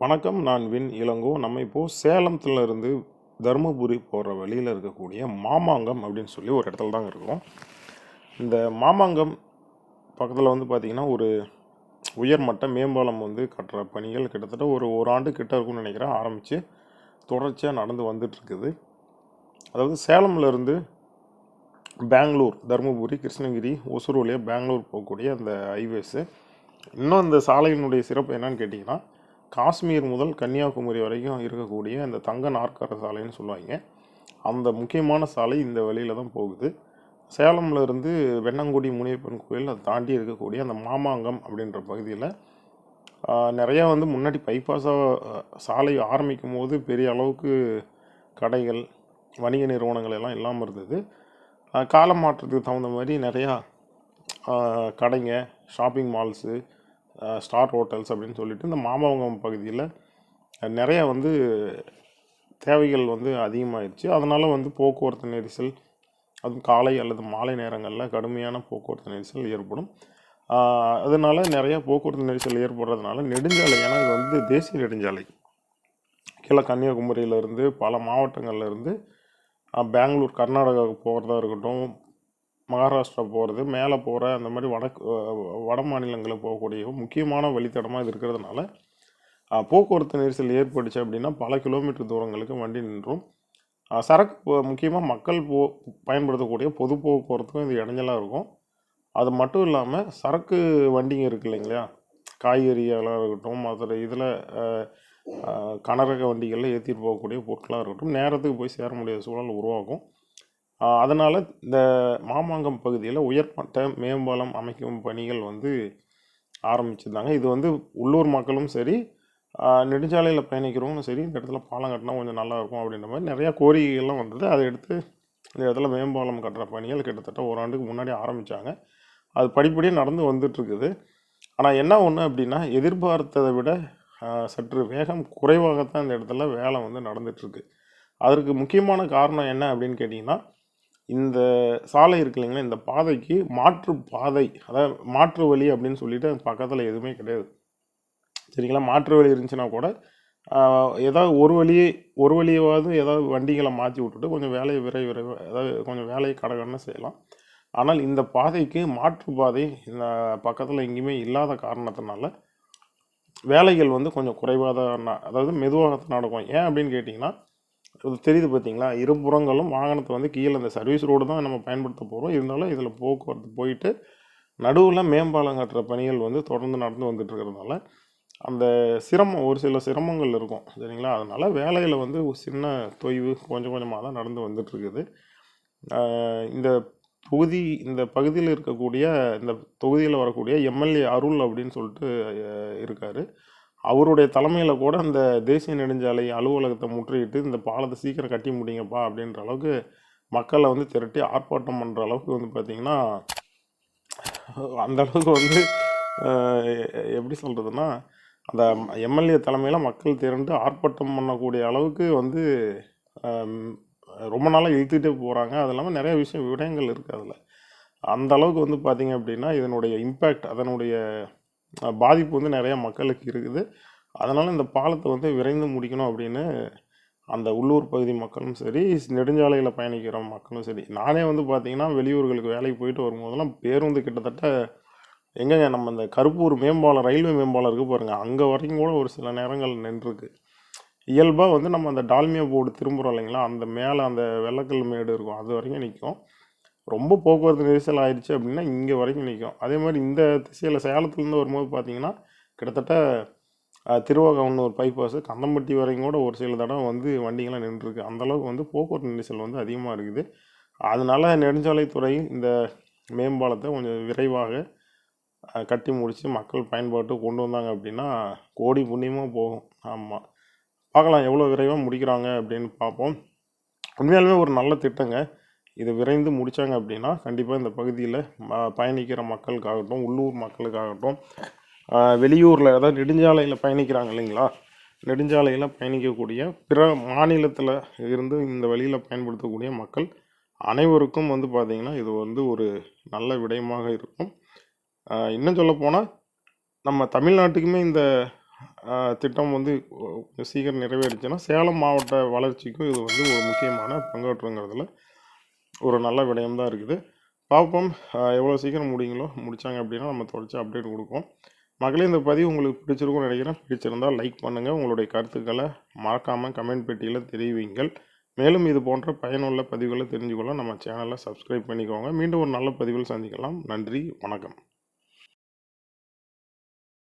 வணக்கம் நான் வின் இளங்கோ. நம்ம இப்போது சேலத்துல இருந்து தருமபுரி போகிற வழியில் இருக்கக்கூடிய மாமாங்கம் அப்படின்னு சொல்லி ஒரு இடத்துல தாங்க இருக்கோம். இந்த மாமாங்கம் பக்கத்தில் வந்து பார்த்திங்கன்னா ஒரு உயர்மட்ட மேம்பாலம் வந்து கட்டுற பணிகள் கிட்டத்தட்ட ஒரு ஒரு ஆண்டு கிட்ட இருக்கும்னு நினைக்கிறேன். ஆரம்பித்து தொடர்ச்சியாக நடந்து வந்துட்டுருக்குது. அதாவது சேலம்லேருந்து பெங்களூர் தருமபுரி கிருஷ்ணகிரி ஒசூர் வழியாக பெங்களூர் போகக்கூடிய அந்த ஹைவேஸு. இன்னும் இந்த சாலையினுடைய சிறப்பு என்னன்னு கேட்டிங்கன்னா காஷ்மீர் முதல் கன்னியாகுமரி வரைக்கும் இருக்கக்கூடிய அந்த தங்க நாற்கர சாலைன்னு சொல்லுவாங்க. அந்த முக்கியமான சாலை இந்த வழியில் தான் போகுது. சேலம்ல இருந்து வெண்ணங்குடி முனியப்பன் கோயில் அதை தாண்டி இருக்கக்கூடிய அந்த மாமாங்கம் அப்படின்ற பகுதியில் நிறையா வந்து முன்னாடி பைபாஸாக சாலை ஆரம்பிக்கும் போது பெரிய அளவுக்கு கடைகள் வணிக நிறுவனங்கள் எல்லாம் இல்லாமல் இருந்தது. காலம் கால மாற்றத்துக்கு தகுந்த மாதிரி நிறையா கடைங்க ஷாப்பிங் மால்ஸு ஸ்டார் ஹோட்டல்ஸ் அப்படின்னு சொல்லிட்டு இந்த மாமவங்கம் பகுதியில் நிறையா வந்து தேவைகள் வந்து அதிகமாகிடுச்சு அதனால் வந்து போக்குவரத்து நெரிசல் அதுவும் காலை அல்லது மாலை நேரங்களில் கடுமையான போக்குவரத்து நெரிசல் ஏற்படும். அதனால் நிறையா போக்குவரத்து நெரிசல் ஏற்படுறதுனால நெடுஞ்சாலை ஏன்னா இது வந்து தேசிய நெடுஞ்சாலை. கீழே கன்னியாகுமரியிலேருந்து பல மாவட்டங்கள்லேருந்து பெங்களூர் கர்நாடகாவுக்கு போகிறதா இருக்கட்டும் மகாராஷ்டிரா போகிறது மேலே போகிற அந்த மாதிரி வடக்கு வட மாநிலங்களுக்கு போகக்கூடிய முக்கியமான வழித்தடமாக இது இருக்கிறதுனால போக்குவரத்து நெரிசல் ஏற்பட்டுச்சு அப்படின்னா பல கிலோமீட்டர் தூரங்களுக்கு வண்டி நின்றும். சரக்கு முக்கியமாக மக்கள் போ பயன்படுத்தக்கூடிய பொது போக்குவரத்துக்கும் இது இடைஞ்சலாக இருக்கும். அது மட்டும் இல்லாமல் சரக்கு வண்டிங்க இருக்குது இல்லைங்களா? காய்கறிகளாக இருக்கட்டும் மற்ற இதில் கனரக வண்டிகளில் ஏற்றிட்டு போகக்கூடிய பொருட்களாக இருக்கட்டும் நேரத்துக்கு போய் சேர முடியாத சூழல் உருவாகும். அதனால் இந்த மாமாங்கம் பகுதியில் உயர்மட்ட மேம்பாலம் அமைக்கும் பணிகள் வந்து ஆரம்பிச்சிருந்தாங்க. இது வந்து உள்ளூர் மக்களும் சரி நெடுஞ்சாலையில் பயணிக்கிறவங்களும் சரி இந்த இடத்துல பாலம் கட்டினா கொஞ்சம் நல்லா இருக்கும் அப்படின்ற மாதிரி நிறையா கோரிக்கைகள்லாம் வந்தது. அதை எடுத்து இந்த இடத்துல மேம்பாலம் கட்டுற பணிகள் கிட்டத்தட்ட ஒரு ஆண்டுக்கு முன்னாடி ஆரம்பித்தாங்க அது படிப்படியாக நடந்து வந்துட்டுருக்குது. ஆனால் என்ன ஒன்று அப்படின்னா எதிர்பார்த்ததை விட சற்று வேகம் குறைவாகத்தான் இந்த இடத்துல வேலை வந்து நடந்துகிட்ருக்கு அதற்கு முக்கியமான காரணம் என்ன அப்படின்னு கேட்டிங்கன்னா இந்த சாலை இருக்கு இல்லைங்களா இந்த பாதைக்கு மாற்று பாதை அதாவது மாற்று வழி அப்படின்னு சொல்லிட்டு பக்கத்தில் எதுவுமே கிடையாது. சரிங்களா? மாற்று வழி இருந்துச்சுன்னா கூட ஏதாவது ஒரு வழியே ஒரு வழியாவது ஏதாவது வண்டிகளை மாற்றி விட்டுட்டு கொஞ்சம் வேலையை விரை விரைவு அதாவது கொஞ்சம் வேலையை கடகடன்னு செய்யலாம். ஆனால் இந்த பாதைக்கு மாற்று பாதை இந்த பக்கத்தில் எங்கேயுமே இல்லாத காரணத்தினால வேலைகள் வந்து கொஞ்சம் குறைவாக தான் அதாவது மெதுவாக நடக்கும். ஏன் அப்படின்னு கேட்டிங்கன்னா அது தெரியுது பார்த்தீங்களா? இருபுறங்களும் வாகனத்தை வந்து கீழே இந்த சர்வீஸ் ரோடு தான் நம்ம பயன்படுத்த போகிறோம் இருந்தாலும் இதில் போக்குவரத்து போயிட்டு நடுவில் மேம்பாலம் கட்டுற பணிகள் வந்து தொடர்ந்து நடந்து வந்துட்டு இருக்கிறதுனால அந்த சிரமம் ஒரு சில சிரமங்கள் இருக்கும். சரிங்களா? அதனால் வேலையில் வந்து ஒரு சின்ன தொய்வு கொஞ்சம் கொஞ்சமாக தான் நடந்து வந்துட்டுருக்குது இந்த தொகுதி இந்த பகுதியில் இருக்கக்கூடிய இந்த தொகுதியில் வரக்கூடிய எம்எல்ஏ அருள் அப்படின்னு சொல்லிட்டு இருக்கார். அவருடைய தலைமையில் கூட அந்த தேசிய நெடுஞ்சாலை அலுவலகத்தை முற்றுகிட்டு இந்த பாலத்தை சீக்கிரம் கட்டி முடிங்கப்பா அப்படின்ற அளவுக்கு மக்களை வந்து திரட்டி ஆர்ப்பாட்டம் பண்ணுற அளவுக்கு வந்து பார்த்திங்கன்னா அந்த அளவுக்கு வந்து எப்படி சொல்கிறதுனா அந்த எம்எல்ஏ தலைமையில் மக்கள் திரண்டு ஆர்ப்பாட்டம் பண்ணக்கூடிய அளவுக்கு வந்து ரொம்ப நாளாக இழுத்துக்கிட்டே போகிறாங்க அது இல்லாமல் நிறைய விஷயம் விடயங்கள் இருக்குது அதில். அந்த அளவுக்கு வந்து பார்த்திங்க அப்படின்னா இதனுடைய இம்பேக்ட் அதனுடைய பாதிப்பு வந்து நிறையா மக்களுக்கு இருக்குது. அதனால் இந்த பாலத்தை வந்து விரைந்து முடிக்கணும் அப்படின்னு அந்த உள்ளூர் பகுதி மக்களும் சரி நெடுஞ்சாலையில் பயணிக்கிற மக்களும் சரி. நானே வந்து பார்த்திங்கன்னா வெளியூர்களுக்கு வேலைக்கு போயிட்டு வரும்போதெல்லாம் பேருந்து கிட்டத்தட்ட எங்கங்க நம்ம இந்த கருப்பூர் மேம்பாலம் ரயில்வே மேம்பாலம் இருக்குது பாருங்கள் அங்கே வரைக்கும் கூட ஒரு சில நேரங்கள் நின்றுருக்கு. இயல்பாக வந்து நம்ம அந்த டால்மியா போர்டு திரும்புகிறோம் இல்லைங்களா? அந்த மேலே அந்த வெள்ளக்கல் மேடு இருக்கும். அது வரைக்கும் நிற்கும் ரொம்ப போக்குவரத்து நெரிசல் ஆயிடுச்சு அப்படின்னா இங்கே வரைக்கும் நிற்கும் அதே மாதிரி இந்த திசையில் சேலத்துலேருந்து வரும்போது பார்த்தீங்கன்னா கிட்டத்தட்ட அஹ், ஒரு பைபாஸ் கந்தம்பட்டி வரைக்கும் கூட ஒரு சில தடவை வந்து வண்டிகள்லாம் நின்றுருக்கு. அந்தளவுக்கு வந்து போக்குவரத்து நெரிசல் வந்து அதிகமாக இருக்குது. அதனால நெடுஞ்சாலைத்துறை இந்த மேம்பாலத்தை கொஞ்சம் விரைவாக கட்டி முடித்து மக்கள் பயன்பாட்டு கொண்டு வந்தாங்க அப்படின்னா கோடி புண்ணியமாக போகும். ஆமாம் பார்க்கலாம் எவ்வளோ விரைவாக முடிக்கிறாங்க அப்படின்னு பார்ப்போம் உண்மையாலுமே ஒரு நல்ல திட்டங்க. இது விரைந்து முடித்தாங்க அப்படின்னா கண்டிப்பாக இந்த பகுதியில் பயணிக்கிற மக்களுக்காகட்டும் உள்ளூர் மக்களுக்காகட்டும் வெளியூரில் அதாவது நெடுஞ்சாலையில் பயணிக்கிறாங்க இல்லைங்களா? நெடுஞ்சாலையில் பயணிக்கக்கூடிய பிற மாநிலத்தில் இருந்து இந்த வழியில் பயன்படுத்தக்கூடிய மக்கள் அனைவருக்கும் வந்து பார்த்திங்கன்னா இது வந்து ஒரு நல்ல விடயமாக இருக்கும். இன்னும் சொல்லப்போனால் நம்ம தமிழ்நாட்டுக்குமே இந்த திட்டம் வந்து சீக்கிரம் நிறைவேறிச்சுன்னா சேலம் மாவட்ட வளர்ச்சிக்கும் இது வந்து ஒரு முக்கியமான பங்காற்றுங்கிறதுல ஒரு நல்ல விடயம் தான் இருக்குது. பார்ப்போம் எவ்வளோ சீக்கிரம் முடியுங்களோ முடித்தாங்க அப்படின்னா நம்ம தொடர்ச்சி அப்டேட் கொடுப்போம். மக்களே இந்த பதிவு உங்களுக்கு பிடிச்சிருக்கும்னு நினைக்கிறேன். பிடிச்சிருந்தால் லைக் பண்ணுங்கள் உங்களுடைய கருத்துக்களை மறக்காமல் கமெண்ட் பெட்டியில் தெரிவிங்கள். மேலும் இது போன்ற பயனுள்ள பதிவுகளை தெரிஞ்சுக்கொள்ள நம்ம சேனலை சப்ஸ்கிரைப் பண்ணிக்கோங்க. மீண்டும் ஒரு நல்ல பதிவில் சந்திக்கலாம். நன்றி வணக்கம்.